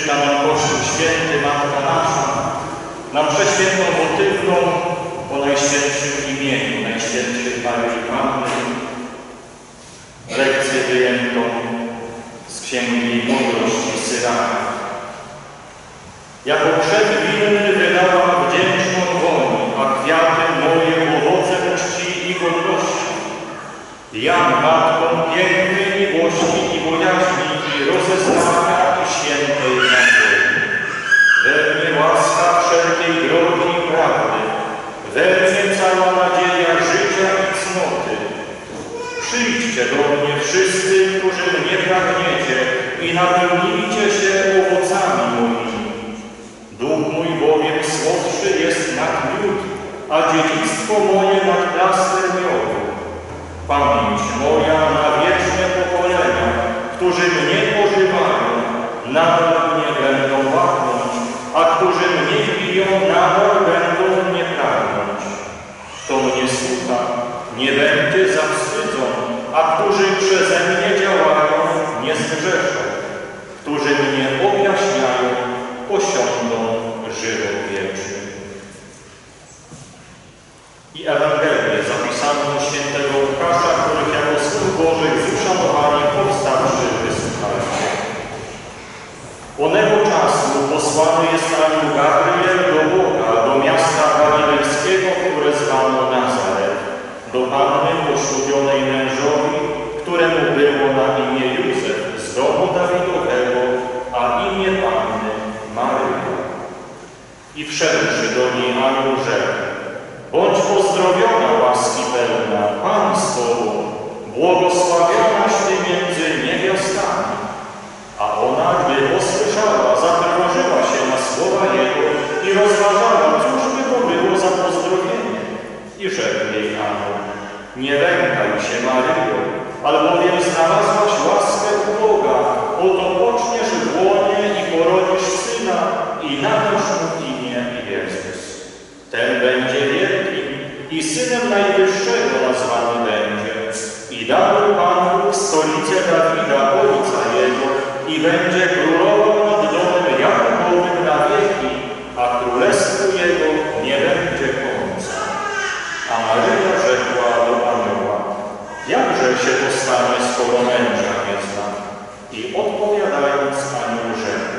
Czyta nam Kościół Święty, Matka Nasza, nam przeświętą Botywną o Najświętszym imieniu Najświętszej Maryi Panny, lekcję wyjętą z Księgi Mądrości Syraka. Jako krzew winny wydałam wdzięczną woń, a kwiaty moje owoce uczci i godności. Jam matką pięknej miłości i bojaźni i rozeznania świętej nadziei. We mnie łaska wszelkiej drogi i prawdy, we mnie cała nadzieja życia i cnoty. Przyjdźcie do mnie wszyscy, którzy mnie pragniecie i napełnijcie się owocami moimi. Duch mój bowiem słodszy jest nad miód, a dziedzictwo moje nad plaster miodu. Pamięć moja na wieczne pokolenia, którzy mnie pożywają, nadal mnie będą łaknąć, a którzy mnie biją, nadal będą mnie pragnąć. Kto mnie słucha, nie będzie zawstydzą, a którzy przeze mnie działają, nie zgrzeszą. Którzy mnie objaśniają, osiągną żywot wieczny. I Ewangelię zapisaną świętego Łukasza, których jako słów Bożych z uszanowaniem powstawszy wysłuchajcie. Onego czasu posłany jest anioł Gabriel do Boga, do miasta galilejskiego, które zwano Nazaret, do panny poślubionej mężowi, któremu było na imię Józef z domu Dawidowego, a imię panny Maryja. I wszedłszy do niej anioł rzekł, Bądź pozdrowiona, łaski pełna, Pan z Tobą, błogosławionaś Ty między niewiastami. A ona, gdy posłyszała, zatrwożyła się na słowa Jego i rozważała, cóż by to było za pozdrowienie. I rzekł jej anioł, nie lękaj się, Maryjo, albowiem znalazłaś łaskę u Boga, oto poczniesz w łonie i porodzisz syna i nadasz mu imię Jezus. Ten będzie i synem Najwyższego nazwany będzie. I dał Pan Bóg stolicę Dawida, ojca jego, i będzie królował nad domem Jakubowym na wieki, a królestwu jego nie będzie końca. A Maryja rzekła do anioła, jakże się to stanie, skoro męża nie znam? I odpowiadając anioł rzekł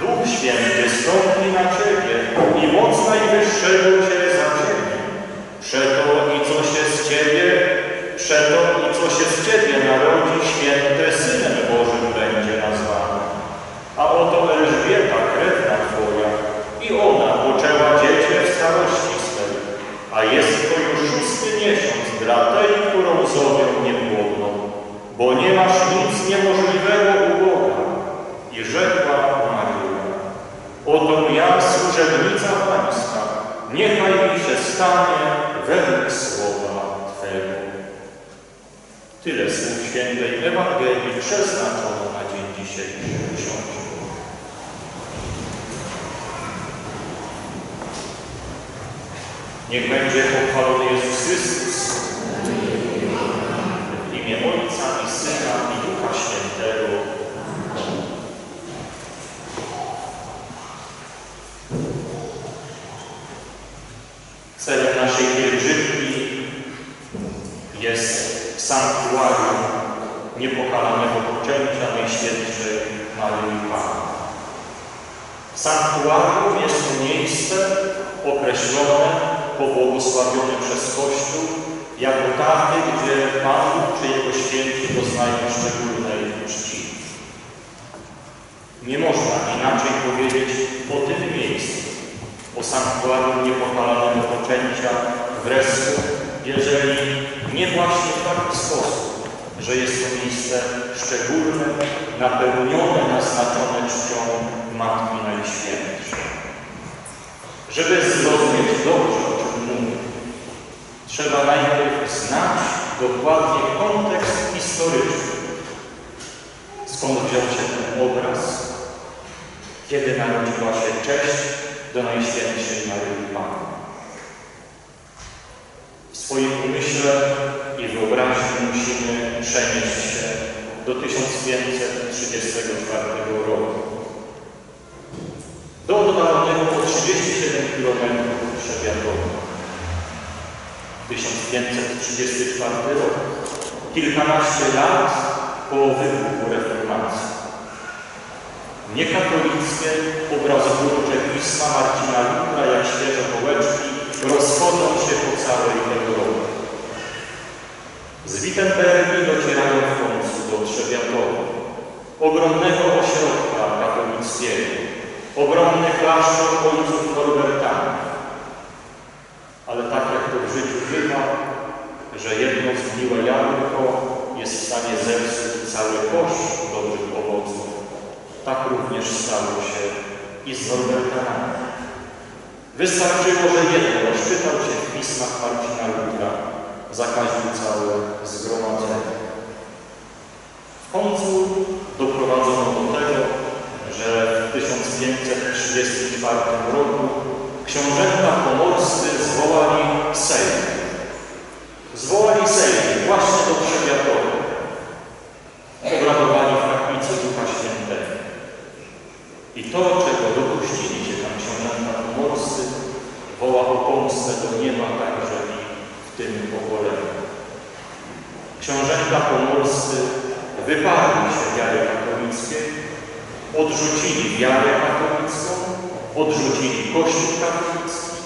Duch Święty stąpi na Ciebie i moc Najwyższego Cię. Przeto i co się z Ciebie, przeto i co się z Ciebie narodzi, święte Synem Bożym będzie nazwane. A oto Elżbieta, krewna Twoja, i ona poczęła dziecię w starości swej, a jest to już szósty miesiąc dla tej, którą zowią niepłodną, bo nie masz nic niemożliwego u Boga. I rzekła Maryja, oto ja, służebnica Pańska, niechaj mi się stanie według słowa Twego. Tyle słów świętej Ewangelii przeznaczono na dzień dzisiejszy. Niech będzie pochwalony Jezus Chrystus. W imię Ojca i Syna i Ducha Świętego. Celem naszej pielgrzymki jest sanktuarium niepokalanego poczęcia Najświętszej Maryi Panny. Sanktuarium jest to miejsce określone, pobłogosławione przez Kościół jako takie, gdzie Pan czy Jego święci doznają szczególnej czci. Nie można inaczej powiedzieć o tym o sanktuarium niepokalanego poczęcia wreszcie, jeżeli nie właśnie w taki sposób, że jest to miejsce szczególne, napełnione, naznaczone czcią Matki Najświętszej. Żeby zrozumieć dobrze, o czym mówię, trzeba najpierw znać dokładnie kontekst historyczny. Skąd wziął się ten obraz? Kiedy narodziła się cześć do Najświętszej Maryi Panny. W swoim umyśle i wyobraźni musimy przenieść się do 1534 roku. Do oddalonego po 37 km Trzebiatowa. 1534 rok, kilkanaście lat po wybuchu reformacji. Niekatolickie obrazowanie pisma Marcina Lutra jak świeże połeczki rozchodzą się po całej Europie. Z Wittenbergi docierają w końcu do Trzebiatowa, ogromnego ośrodka katolickiego, ogromny klasztor ojców Norbertanów. Ale tak jak to w życiu bywa, że jedno zgniłe jabłko jest w stanie zepsuć cały kosz dobrych owoców, tak również stało się i z Norbertanami. Wystarczyło, że jeden rozczytał się w pismach Marcina Lutra, zakaził całe zgromadzenie. W końcu doprowadzono do tego, że w 1534 roku książęta pomorscy zwołali Sejm. Zwołali Sejm właśnie do Trzebiatowa. Obradowali w kaplicy Ducha Świętego. I to, czego dopuścili się tam książęta pomorscy, woła o pomstę do nieba także i w tym pokoleniu. Książęta pomorscy wyparli się wiary katolickiej, odrzucili wiarę katolicką, odrzucili Kościół katolicki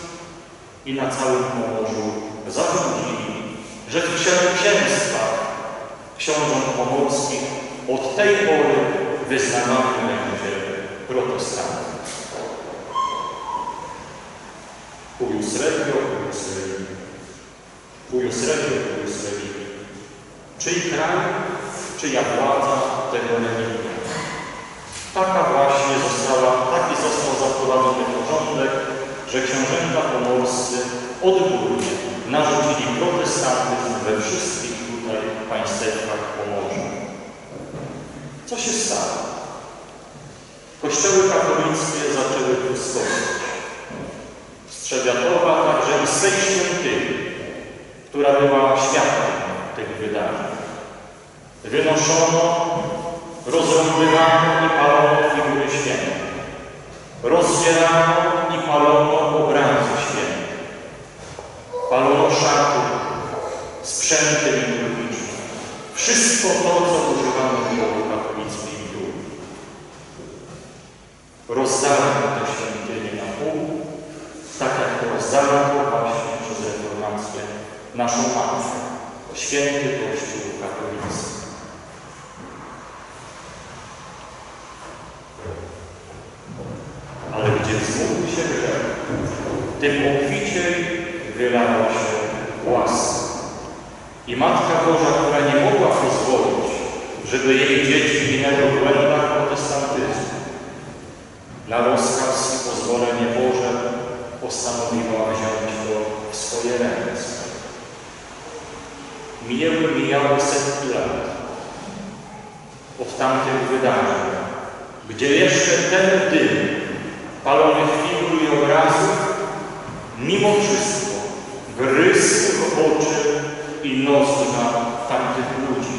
i na całym Pomorzu zarządzili, że w księstwach książąt pomorskich od tej pory wyznawany będzie protestantyzm. Cuius regio, cuius religi. Cuius regio, cuius religi. Czyj kraj, czyja władza, tego religia. Taka właśnie została, taki został zaprowadzony porządek, że książęta pomorscy odgórnie narzucili protestantyzm we wszystkich tutaj państwach Pomorza. Co się stało? Kościoły katolickie zaczęły pustować. Strzebiatowa także i swej świątyni, która była świadkiem tych wydarzeń. Wynoszono, rozrąbywano i palono figury święte. Rozdzierano i palono obrazy święte. Palono szaty, sprzęty liturgiczne. Wszystko to, co używano w katolickiej liturgii. Rozdano te świątynie na pół, tak jak to rozdano właśnie przez reformację naszą matkę, święty Kościół katolicki. Ale gdzie wzmógł się grzech, tym obficiej wylała się łaska. I Matka Boża, która nie mogła pozwolić, żeby jej dzieci ginęły w błędach protestantyzmu, na rozkaz i pozwolenie Boże postanowiła wziąć to w swoje ręce. Minęły, mijały setki lat od tamtych wydarzeń, gdzie jeszcze ten dym palonych figur i obrazów mimo wszystko gryzł w oczy i nozdrza tamtych ludzi,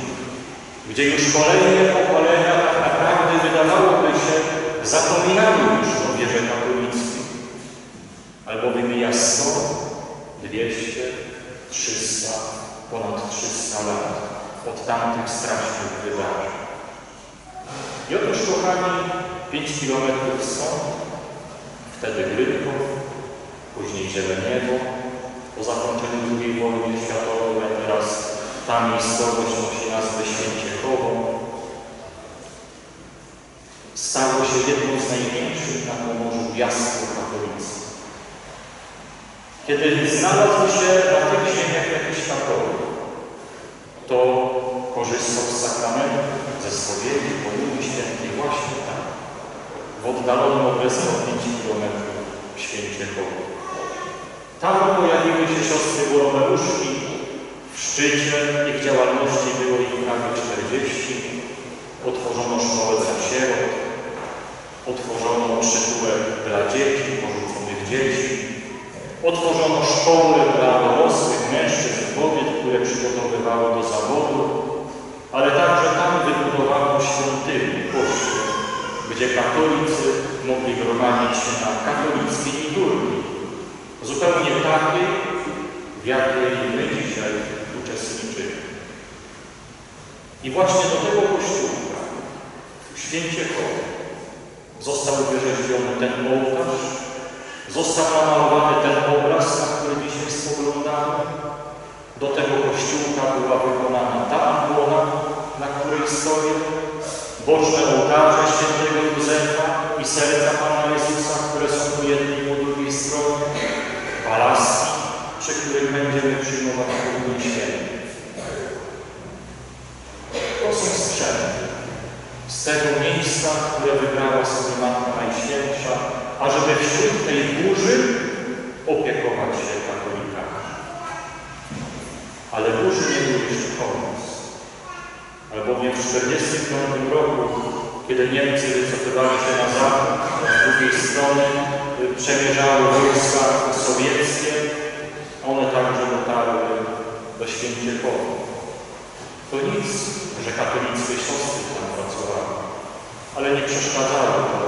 gdzie już kolejne pokolenia tak naprawdę wydawałoby się zapominały już o wierze katolickiej, albowiem 100, 200, 300, ponad 300 lat od tamtych strasznych wydarzeń. I otóż, kochani, 5 kilometrów stąd, wtedy Grydków, później Zieleniewo, po zakończeniu II wojny światowej, teraz ta miejscowość nosi nazwę Święciechowo, stało się jedną z największych na Pomorzu jaskier katolickich. Kiedy znalazł się na tych ziemiach jakiś katolik, to korzystał z sakramentu, ze spowiedzi, komunii świętej właśnie tam, w oddalonym od 5 km w Święciechowie. Tam pojawiły się siostry Boromeuszki, w szczycie ich działalności było ich prawie 40. Otworzono szkołę dla sierot, otworzono przytułek dla dzieci, porzuconych dzieci, otworzono szkoły dla dorosłych mężczyzn, kobiet, które przygotowywały do zawodu, ale także tam wybudowano świątynię, kościół, gdzie katolicy mogli gromadzić się na katolickiej liturgii, zupełnie takiej, w jakiej my dzisiaj uczestniczymy. I właśnie do tego kościółka w święcie Koło został wyrzeźbiony ten ołtarz, został namalowany ten obraz, na który dzisiaj spoglądamy. Do tego kościółka była wykonana ta ambona, na której stoję, boczne ołtarze świętego Józefa i serca Pana Jezusa, które są po balaski, przy których będziemy przyjmować Komunię Świętą. To są sprzęty z tego miejsca, które wybrała sobie Matka Najświętsza, ażeby wśród tej burzy opiekować się katolikami. Ale burzy nie był jeszcze koniec. Albowiem w 1945 roku, kiedy Niemcy wycofywali się na zachód, z drugiej strony przemierzały wojska sowieckie, one także dotarły do Święciechowa. To nic, że katolickie siostry tam pracowały, ale nie przeszkadzało to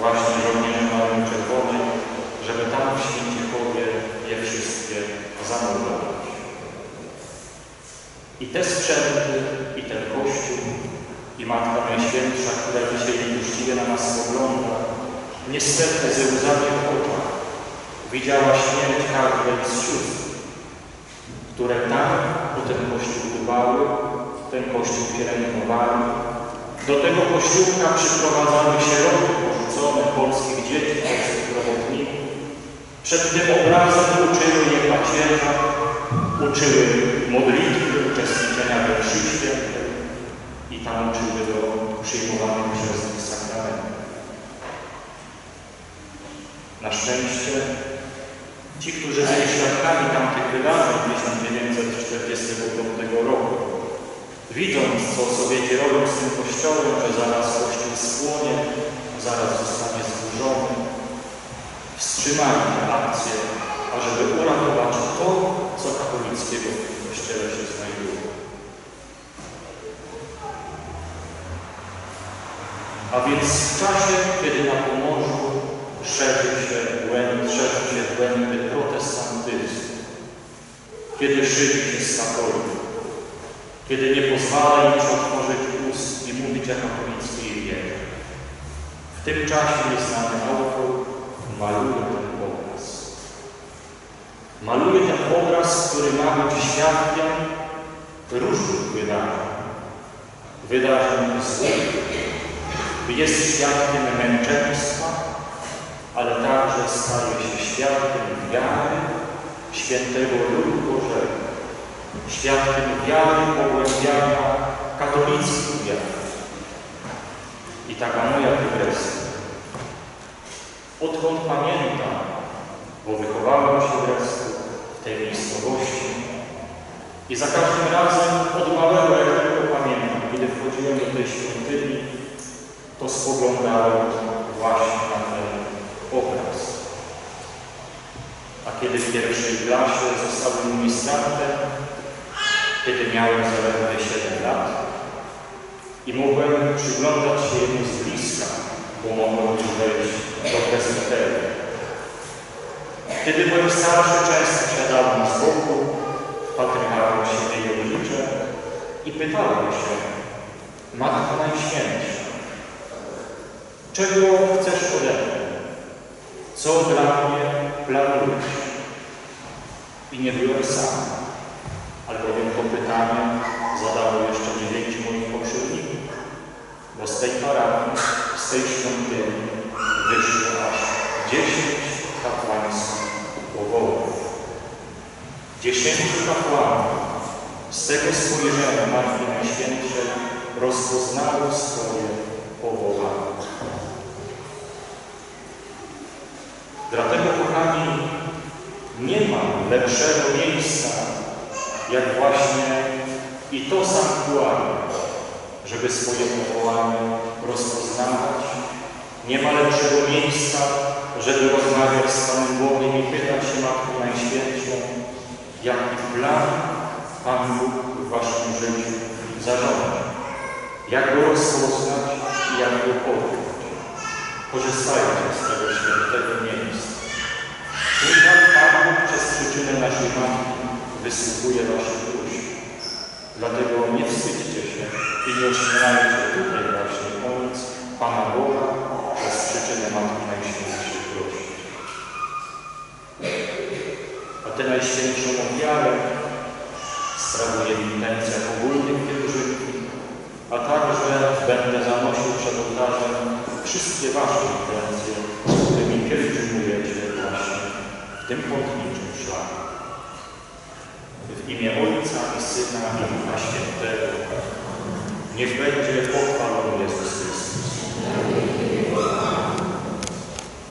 właśnie żołnierzom Armii Czerwonej, żeby tam w Święciechowie je wszystkie zamordować. I te sprzęty, i ten Kościół, i Matka Najświętsza, która dzisiaj nieuczciwie na nas spogląda, niestety ze łzami w oczach widziała śmierć każdej z sióstr, które tam o ten Kościół dbały, ten Kościół pielęgnowały. Do tego Kościółka przyprowadzały sieroty porzucone polskich dzieci, polskich robotników. Przed tym obrazem uczyły je pacierza, uczyły modlitwy, uczestniczenia we mszy i tam uczyły do przyjmowania chrzestnych sakramentów. Na szczęście ci, którzy byli świadkami tamtych wydarzeń 1945 roku, widząc, co Sowieci robią z tym kościołem, że zaraz kościół spłonie, zaraz zostanie zburzony, wstrzymali akcję, ażeby uratować to, co katolickiego w tym kościele się znajduje. A więc w czasie, kiedy na szerzył się błęd, szerzył się błędy protestantyzmu, kiedy szybki się katolików, kiedy nie pozwala im otworzyć ust i mówić o katolickiej wierze. W tym czasie nieznany autor maluje ten obraz. Maluje ten obraz, który ma być świadkiem różnych wydarzeń. Wydarzeń złych. Jest świadkiem męczeństwa, ale także staje się świadkiem wiary świętego ludu Bożego, świadkiem wiary pogłębiania katolickiej wiary. I taka moja dygresja. Odkąd pamiętam, bo wychowałem się wreszcie w tej miejscowości i za każdym razem od małego, jak pamiętam, kiedy wchodziłem do tej świątyni, to spoglądałem właśnie na ten obraz. A kiedy w pierwszej klasie zostałem ministrantem, kiedy miałem zaledwie 7 lat i mogłem przyglądać się jemu z bliska, bo mogłem już wejść do prezbiterii. Kiedy byłem starszy, często siadałem z boku, wpatrywałem się w jego oblicze i pytałem się, Matko Najświętsza, czego chcesz ode mnie? Co dla mnie planujesz? I nie byłem sam, albowiem to pytanie zadało jeszcze dziewięciu moich poprzedników, bo z tej parafii, z tej świątyni wyszło aż dziesięć kapłańskich powołów. Dziesięciu kapłanów z tego spojrzenia Matki Najświętszej rozpoznało swoje powołanie. Dlatego, kochani, nie ma lepszego miejsca, jak właśnie i to sanktuarium, żeby swoje powołanie rozpoznawać. Nie ma lepszego miejsca, żeby rozmawiać z Panem Bogiem i pytać się Matką Najświętszą, jaki plan Pan Bóg w Waszym życiu zarządza, jak go rozpoznać i jak go podjąć korzystając z tego świętego miejsca. Niech Pan Bóg przez przyczynę naszej Matki wysłuchuje Waszych próśb. Dlatego nie wstydźcie się i nie ośmielajcie tutaj właśnie pomóc Pana Boga przez przyczynę Matki Najświętszej prosić. A Tę Najświętszą ofiarę sprawuję w intencjach ogólnych pielgrzymki, a także będę wszystkie Wasze intencje, z którymi pielgrzymujecie właśnie w tym pątniczym szlaku. W imię Ojca i Syna i Ducha Świętego niech będzie pochwalony Jezus